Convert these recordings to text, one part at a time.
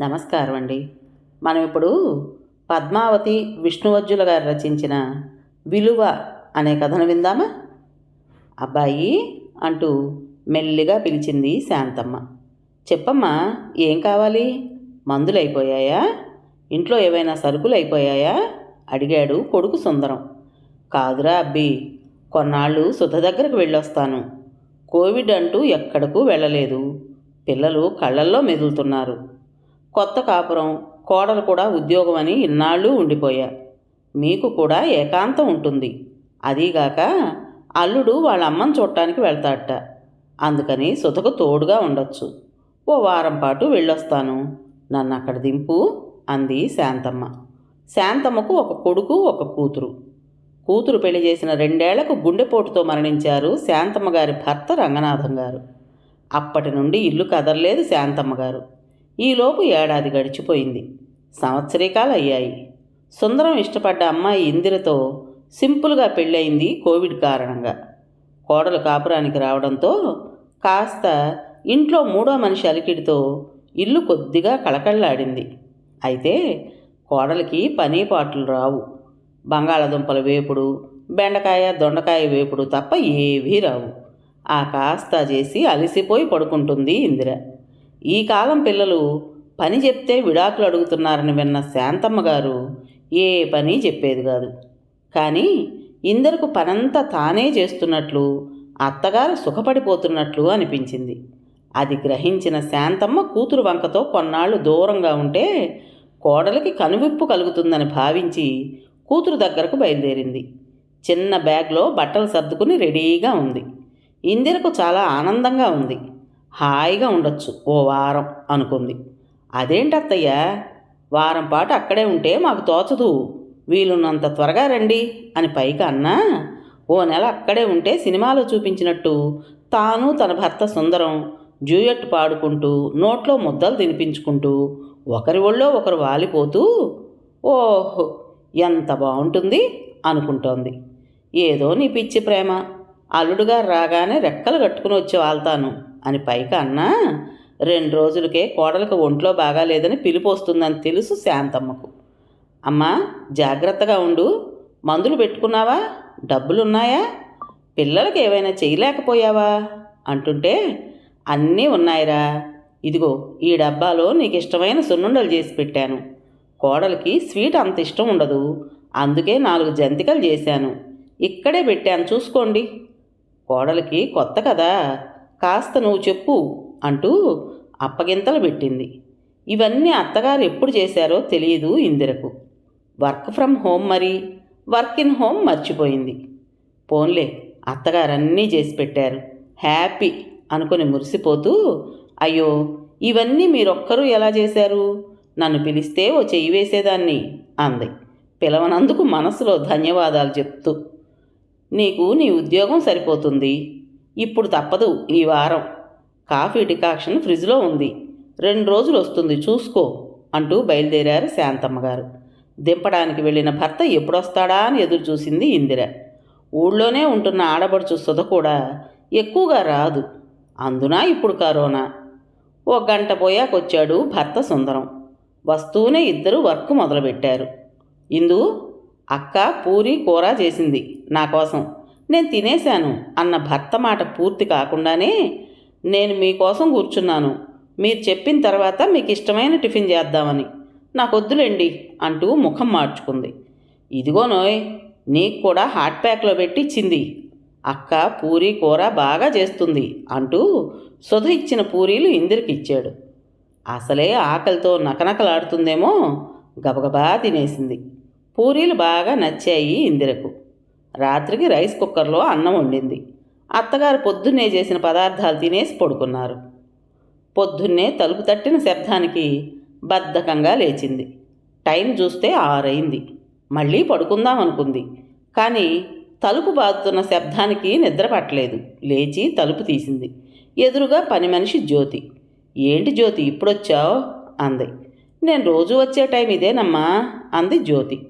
నమస్కారం అండి మనం ఇప్పుడు పద్మావతి విష్ణువజ్జుల గారు రచించిన విలువ అనే కథను విందామా? అబ్బాయి అంటూ మెల్లిగా పిలిచింది శాంతమ్మ. చెప్పమ్మా ఏం కావాలి? మందులు అయిపోయాయా ఇంట్లో ఏవైనా సరుకులు అయిపోయాయా అడిగాడు కొడుకు సుందరం. కాదురా అబ్బి కొన్నాళ్ళు సుధ దగ్గరకు వెళ్ళొస్తాను. కోవిడ్ అంటూ ఎక్కడకు వెళ్ళలేదు. పిల్లలు కళ్ళల్లో మెదులుతున్నారు. కొత్త కాపురం కోడలు కూడా ఉద్యోగం అని ఇన్నాళ్ళు ఉండిపోయా. మీకు కూడా ఏకాంతం ఉంటుంది. అదీగాక అల్లుడు వాళ్ళ అమ్మని చూడటానికి వెళ్తాడట. అందుకని సుతకు తోడుగా ఉండొచ్చు. ఓ వారం పాటు వెళ్ళొస్తాను. నన్ను అక్కడ దింపు అంది శాంతమ్మ. శాంతమ్మకు ఒక కొడుకు ఒక కూతురు. కూతురు పెళ్ళి చేసిన రెండేళ్ళకు గుండెపోటుతో మరణించారు శాంతమ్మ గారి భర్త రంగనాథం గారు అప్పటి నుండి ఇల్లు కదలలేదు శాంతమ్మ గారు ఈలోపు ఏడాది గడిచిపోయింది. సంవత్సరీకాలు అయ్యాయి సుందరం ఇష్టపడ్డ అమ్మాయి ఇందిరతో సింపుల్గా పెళ్ళయింది కోవిడ్ కారణంగా. కోడలు కాపురానికి రావడంతో కాస్త ఇంట్లో మూడో మనిషి అలికిడితో ఇల్లు కొద్దిగా కళకళలాడింది. అయితే కోడలికి పని పాటలు రావు. బంగాళదుంపల వేపుడు బెండకాయ దొండకాయ వేపుడు తప్ప ఏవీ రావు. ఆ కాస్త చేసి అలసిపోయి పడుకుంటుంది ఇందిర. ఈ కాలం పిల్లలు పని చెప్తే విడాకులు అడుగుతున్నారని విన్న శాంతమ్మ గారు ఏ పని చెప్పేది కాదు. కానీ ఇందరకు పనంతా తానే చేస్తున్నట్లు అత్తగారు సుఖపడిపోతున్నట్లు అనిపించింది. అది గ్రహించిన శాంతమ్మ కూతురు వంకతో కొన్నాళ్ళు దూరంగా ఉంటే కోడలికి కనువిప్పు కలుగుతుందని భావించి కూతురు దగ్గరకు బయలుదేరింది. చిన్న బ్యాగ్లో బట్టలు సర్దుకుని రెడీగా ఉంది. ఇందిరకు చాలా ఆనందంగా ఉంది. హాయిగా ఉండొచ్చు ఓ వారం అనుకుంది. అదేంటి అత్తయ్య? వారం పాటు అక్కడే ఉంటే మాకు తోచదు. వీలున్నంత త్వరగా రండి అని పైకి అన్నా. ఓ నెల అక్కడే ఉంటే సినిమాలో చూపించినట్టు తాను తన భర్త సుందరం జూయట్ పాడుకుంటూ నోట్లో ముద్దలు తినిపించుకుంటూ ఒకరి ఒళ్ళో ఒకరు వాలిపోతూ ఓహో ఎంత బాగుంటుంది అనుకుంటోంది. ఏదో నీ పిచ్చి ప్రేమ. అల్లుడుగా రాగానే రెక్కలు కట్టుకుని వచ్చి వాళ్తాను. అని పైకి అన్నా రెండు రోజులకే కోడలకు ఒంట్లో బాగాలేదని పిలుపు వస్తుందని తెలుసు శాంతమ్మకు. అమ్మా జాగ్రత్తగా ఉండు. మందులు పెట్టుకున్నావా? డబ్బులున్నాయా? పిల్లలకి ఏవైనా చేయలేకపోయావా? అంటుంటే అన్నీ ఉన్నాయిరా. ఇదిగో ఈ డబ్బాలో నీకు ఇష్టమైన సున్నుండలు చేసి పెట్టాను. కోడలికి స్వీట్ అంత ఇష్టం ఉండదు. అందుకే నాలుగు జంతికలు చేశాను. ఇక్కడే పెట్టాను చూసుకోండి. కోడలికి కొత్త కదా. కాస్త నువ్వు చెప్పు అంటూ అప్పగింతలు పెట్టింది. ఇవన్నీ అత్తగారు ఎప్పుడు చేశారో తెలియదు ఇందిరకు. వర్క్ ఫ్రమ్ హోమ్ మరి వర్క్ ఇన్ హోమ్ మర్చిపోయింది. పోన్లే అత్తగారు అన్నీ చేసి పెట్టారు. హ్యాపీ అనుకుని మురిసిపోతూ అయ్యో ఇవన్నీ మీరొక్కరూ ఎలా చేశారు? నన్ను పిలిస్తే ఓ చెయ్యి వేసేదాన్ని అంది. పిలవనందుకు మనసులో ధన్యవాదాలు చెప్తూ నీకు నీ ఉద్యోగం సరిపోతుంది. ఇప్పుడు తప్పదు ఈ వారం. కాఫీ డికాక్షన్ ఫ్రిడ్జ్లో ఉంది. రెండు రోజులు వస్తుంది చూసుకో అంటూ బయలుదేరారు శాంతమ్మ గారు. దింపడానికి వెళ్ళిన భర్త ఎప్పుడొస్తాడా అని ఎదురు చూసింది ఇందిర. ఊళ్ళోనే ఉంటున్న ఆడబడుచు సుధ కూడా ఎక్కువగా రాదు. అందున ఇప్పుడు కరోనా? ఓ గంట పోయాకొచ్చాడు భర్త సుందరం. వస్తూనే ఇద్దరు వర్క్ మొదలుపెట్టారు. ఇందు అక్క పూరి కూర చేసింది నా కోసం. నేను తినేశాను అన్న భర్త మాట పూర్తి కాకుండానే నేను మీకోసం కూర్చున్నాను. మీరు చెప్పిన తర్వాత మీకు ఇష్టమైన టిఫిన్ చేద్దామని. నాకొద్దులేండి అంటూ ముఖం మార్చుకుంది. ఇదిగోనోయ్ నీకు కూడా హాట్ ప్యాక్లో పెట్టి ఇచ్చింది అక్క పూరి కూర బాగా చేస్తుంది అంటూ సుధ ఇచ్చిన పూరీలు ఇందిరికి ఇచ్చాడు. అసలే ఆకలితో నకనకలాడుతుందేమో గబగబా తినేసింది. పూరీలు బాగా నచ్చాయి ఇందిరకు. రాత్రికి రైస్ కుక్కర్లో అన్నం వండింది. అత్తగారు పొద్దున్నే చేసిన పదార్థాలు తినేసి పడుకున్నారు. పొద్దున్నే తలుపు తట్టిన శబ్దానికి బద్ధకంగా లేచింది. టైం చూస్తే ఆరైంది. మళ్ళీ పడుకుందాం అనుకుంది. కానీ తలుపు బాదుతున్న శబ్దానికి నిద్ర పట్టలేదు. లేచి తలుపు తీసింది. ఎదురుగా పని మనిషి జ్యోతి. ఏంటి జ్యోతి ఇప్పుడొచ్చావు? అంది. నేను రోజు వచ్చే టైం ఇదేనమ్మా అంది జ్యోతి.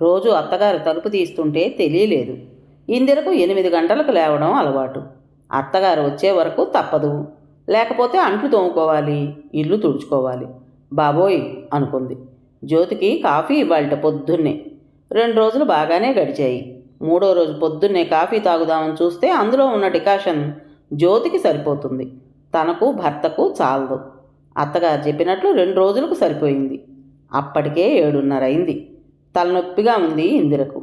రోజు అత్తగారు తలుపు తీస్తుంటే తెలియలేదు. ఇందిరకు ఎనిమిది గంటలకు లేవడం అలవాటు. అత్తగారు వచ్చే వరకు తప్పదు. లేకపోతే అంట్లు తోముకోవాలి ఇల్లు తుడుచుకోవాలి. బాబోయ్! అనుకుంది. జ్యోతికి కాఫీ ఇవ్వాలట పొద్దున్నే. రెండు రోజులు బాగానే గడిచాయి. మూడో రోజు పొద్దున్నే కాఫీ తాగుదామని చూస్తే అందులో ఉన్న డికాషన్ జ్యోతికి సరిపోతుంది. తనకు భర్తకు చాలదు. అత్తగారు చెప్పినట్లు రెండు రోజులకు సరిపోయింది. అప్పటికే ఏడున్నరైంది తలనొప్పిగా ఉంది ఇందిరకు.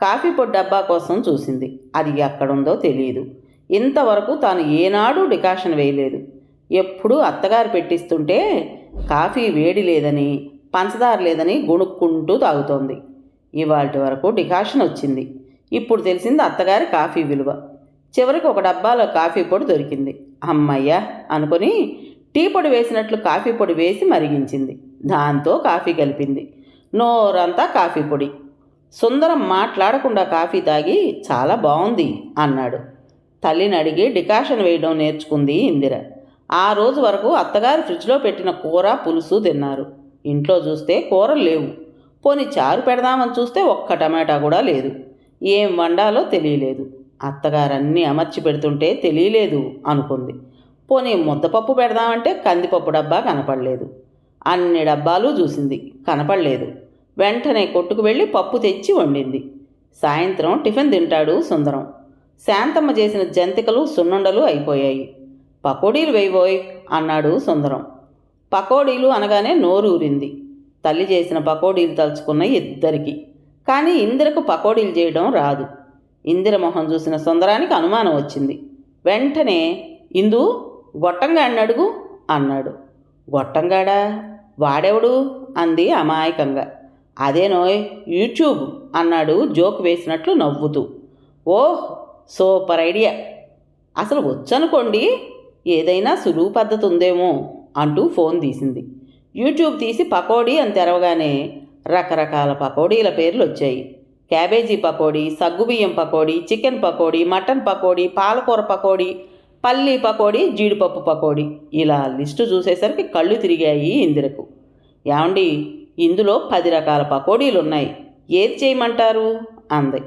కాఫీ పొడి డబ్బా కోసం చూసింది. అది ఎక్కడుందో తెలియదు ఇంతవరకు తాను ఏనాడు డికాషన్ వేయలేదు. ఎప్పుడూ అత్తగారు పెట్టిస్తుంటే కాఫీ వేడి లేదని పంచదార లేదని గుణుక్కుంటూ తాగుతోంది. ఇవాటి వరకు డికాషన్ వచ్చింది. ఇప్పుడు తెలిసింది అత్తగారి కాఫీ విలువ. చివరికి ఒక డబ్బాలో కాఫీ పొడి దొరికింది. అమ్మయ్య! అనుకొని టీ పొడి వేసినట్లు కాఫీ పొడి వేసి మరిగించింది. దాంతో కాఫీ కలిపింది. నోరంతా కాఫీ పొడి. సుందరం మాట్లాడకుండా కాఫీ తాగి చాలా బాగుంది అన్నాడు. తల్లిని అడిగి డికాషన్ వేయడం నేర్చుకుంది ఇందిర. ఆ రోజు వరకు అత్తగారు ఫ్రిడ్జ్లో పెట్టిన కూర పులుసు తిన్నారు. ఇంట్లో చూస్తే కూరలు లేవు. పోని చారు పెడదామని చూస్తే ఒక్క టమాటా కూడా లేదు. ఏం వండాలో తెలియలేదు. అత్తగారు అన్నీ అమర్చి పెడుతుంటే తెలియలేదు అనుకుంది. పోనీ ముద్దపప్పు పెడదామంటే కందిపప్పు డబ్బా కనపడలేదు. అన్ని డబ్బాలు చూసింది. కనపడలేదు. వెంటనే కొట్టుకు వెళ్ళి పప్పు తెచ్చి వండింది. సాయంత్రం టిఫిన్ తింటాడు సుందరం. శాంతమ్మ చేసిన జంతికలు సున్నుండలు అయిపోయాయి. పకోడీలు వేయబోయ్ అన్నాడు సుందరం. పకోడీలు అనగానే నోరు ఊరింది. తల్లి చేసిన పకోడీలు తలుచుకున్న ఇద్దరికి. కానీ ఇందిరకు పకోడీలు చేయడం రాదు. ఇందిర మొహం చూసిన సుందరానికి అనుమానం వచ్చింది. వెంటనే ఇందు గొట్టంగాడిని అడుగు అన్నాడు. గొట్టంగాడా? వాడెవడు? అంది అమాయకంగా. అదేనోయ్ యూట్యూబ్ అన్నాడు జోక్ వేసినట్లు నవ్వుతూ. Oh super idea. అసలు వచ్చనుకోండి ఏదైనా సులువు పద్ధతి ఉందేమో అంటూ ఫోన్ తీసింది. యూట్యూబ్ తీసి పకోడీ అని తెరవగానే రకరకాల పకోడీల పేర్లు వచ్చాయి క్యాబేజీ పకోడీ సగ్గుబియ్యం పకోడీ చికెన్ పకోడీ మటన్ పకోడీ పాలకూర పకోడీ పల్లీ పకోడీ జీడిపప్పు పకోడీ. ఇలా లిస్టు చూసేసరికి కళ్ళు తిరిగాయి ఇందిరకు. ఏమండి ఇందులో పది రకాల పకోడీలు ఉన్నాయి ఏది చేయమంటారు? అంది.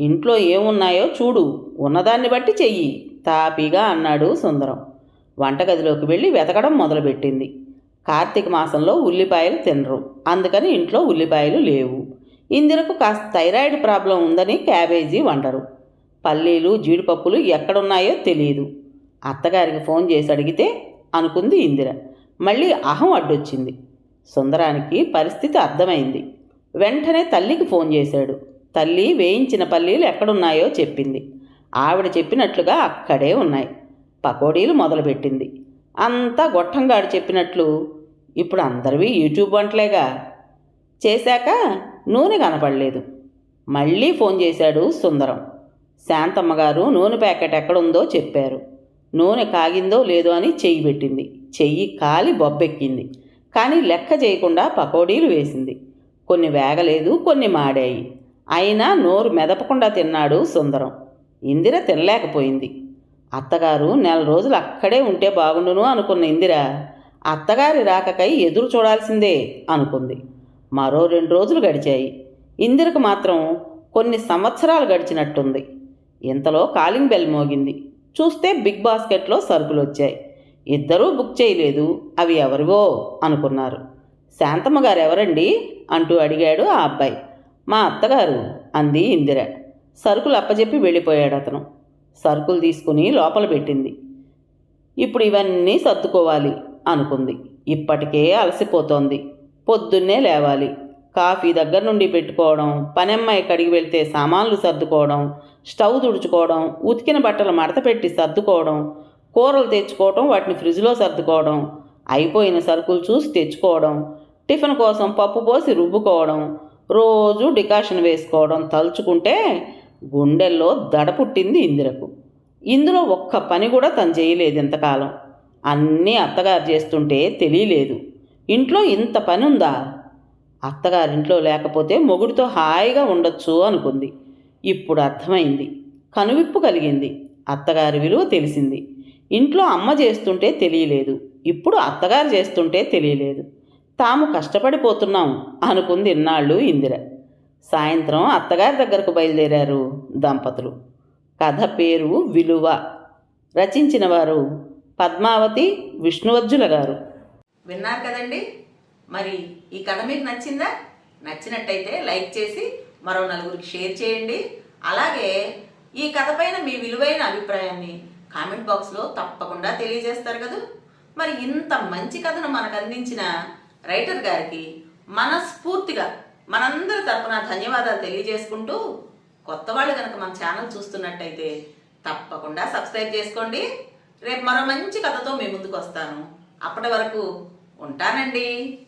ఇంట్లో ఏమున్నాయో చూడు. ఉన్నదాన్ని బట్టి చెయ్యి. తాపీగా అన్నాడు సుందరం. వంటగదిలోకి వెళ్ళి వెతకడం మొదలుపెట్టింది. కార్తీక మాసంలో ఉల్లిపాయలు తినరు. అందుకని ఇంట్లో ఉల్లిపాయలు లేవు. ఇందిరకు కాస్త థైరాయిడ్ ప్రాబ్లం ఉందని క్యాబేజీ వండరు. పల్లీలు జీడిపప్పులు ఎక్కడున్నాయో తెలియదు అత్తగారికి ఫోన్ చేసి అడిగితే అనుకుంది ఇందిర. మళ్ళీ అహం అడ్డొచ్చింది. సుందరానికి పరిస్థితి అర్థమైంది. వెంటనే తల్లికి ఫోన్ చేశాడు. తల్లి వేయించిన పల్లీలు ఎక్కడున్నాయో చెప్పింది. ఆవిడ చెప్పినట్లుగా అక్కడే ఉన్నాయి. పకోడీలు మొదలుపెట్టింది. అంతా గొట్టంగాడు చెప్పినట్లు ఇప్పుడు అందరివి యూట్యూబ్ వంటలేగా? చేశాక నూనె కనపడలేదు. మళ్ళీ ఫోన్ చేశాడు సుందరం. శాంతమ్మ గారు నూనె ప్యాకెట్ ఎక్కడుందో చెప్పారు. నూనె కాగిందో లేదో అని చెయ్యి పెట్టింది. చెయ్యి కాలి బొబ్బెక్కింది. కానీ లెక్క చేయకుండా పకోడీలు వేసింది. కొన్ని వేగలేదు కొన్ని మాడాయి. అయినా నోరు మెదపకుండా తిన్నాడు సుందరం. ఇందిర తినలేకపోయింది. అత్తగారు నెల రోజులు అక్కడే ఉంటే బాగుండును అనుకున్న ఇందిర అత్తగారి రాకకై ఎదురు చూడాల్సిందే అనుకుంది. మరో రెండు రోజులు గడిచాయి. ఇందిరకు మాత్రం కొన్ని సంవత్సరాలు గడిచినట్టుంది. ఇంతలో కాలింగ్ బెల్ మోగింది. చూస్తే బిగ్ బాస్కెట్లో సరుకులు వచ్చాయి ఇద్దరూ బుక్ చేయలేదు. అవి ఎవరివో అనుకున్నారు. శాంతమ్మ గారు ఎవరండి? అంటూ అడిగాడు ఆ అబ్బాయి. మా అత్తగారు అంది ఇందిర. సరుకులు అప్పజెప్పి వెళ్ళిపోయాడు అతను. సరుకులు తీసుకుని లోపల పెట్టింది. ఇప్పుడు ఇవన్నీ సర్దుకోవాలి అనుకుంది. ఇప్పటికే అలసిపోతోంది. పొద్దున్నే లేవాలి. కాఫీ దగ్గర నుండి పెట్టుకోవడం పనమ్మాయి కడిగి వెళ్తే సామాన్లు సర్దుకోవడం స్టవ్ తుడుచుకోవడం ఉతికిన బట్టలు మడత పెట్టి సర్దుకోవడం కూరలు తెచ్చుకోవడం వాటిని ఫ్రిడ్జ్లో సర్దుకోవడం అయిపోయిన సరుకులు చూసి తెచ్చుకోవడం టిఫిన్ కోసం పప్పు పోసి రుబ్బుకోవడం రోజు డికాషన్ వేసుకోవడం తలుచుకుంటే గుండెల్లో దడ పుట్టింది ఇందిరకు. ఇందులో ఒక్క పని కూడా తను చేయలేదు ఇంతకాలం. అన్నీ అత్తగారు చేస్తుంటే తెలియలేదు. ఇంట్లో ఇంత పని ఉందా? అత్తగారింట్లో లేకపోతే మొగుడితో హాయిగా ఉండొచ్చు అనుకుంది. ఇప్పుడు అర్థమైంది. కనువిప్పు కలిగింది. అత్తగారి విలువ తెలిసింది. ఇంట్లో అమ్మ చేస్తుంటే తెలియలేదు. ఇప్పుడు అత్తగారు చేస్తుంటే తెలియలేదు. తాము కష్టపడిపోతున్నాం అనుకుంది ఇన్నాళ్ళు ఇందిర. సాయంత్రం అత్తగారి దగ్గరకు బయలుదేరారు దంపతులు. కథ పేరు విలువ. రచించిన వారు పద్మావతి విష్ణువజ్జుల గారు. విన్నారు కదండి? మరి ఈ కథ మీకు నచ్చిందా? నచ్చినట్టయితే లైక్ చేసి మరో నలుగురికి షేర్ చేయండి. అలాగే ఈ కథ పైన మీ విలువైన అభిప్రాయాన్ని కామెంట్ బాక్స్లో తప్పకుండా తెలియజేస్తారు కదా. మరి ఇంత మంచి కథను మనకు అందించిన రైటర్ గారికి మనస్ఫూర్తిగా మనందరి తరపున ధన్యవాదాలు తెలియజేసుకుంటూ కొత్త వాళ్ళు కనుక మన ఛానల్ చూస్తున్నట్టయితే తప్పకుండా సబ్స్క్రైబ్ చేసుకోండి. రేపు మరో మంచి కథతో మీ ముందుకు వస్తాను. అప్పటి వరకు ఉంటానండి.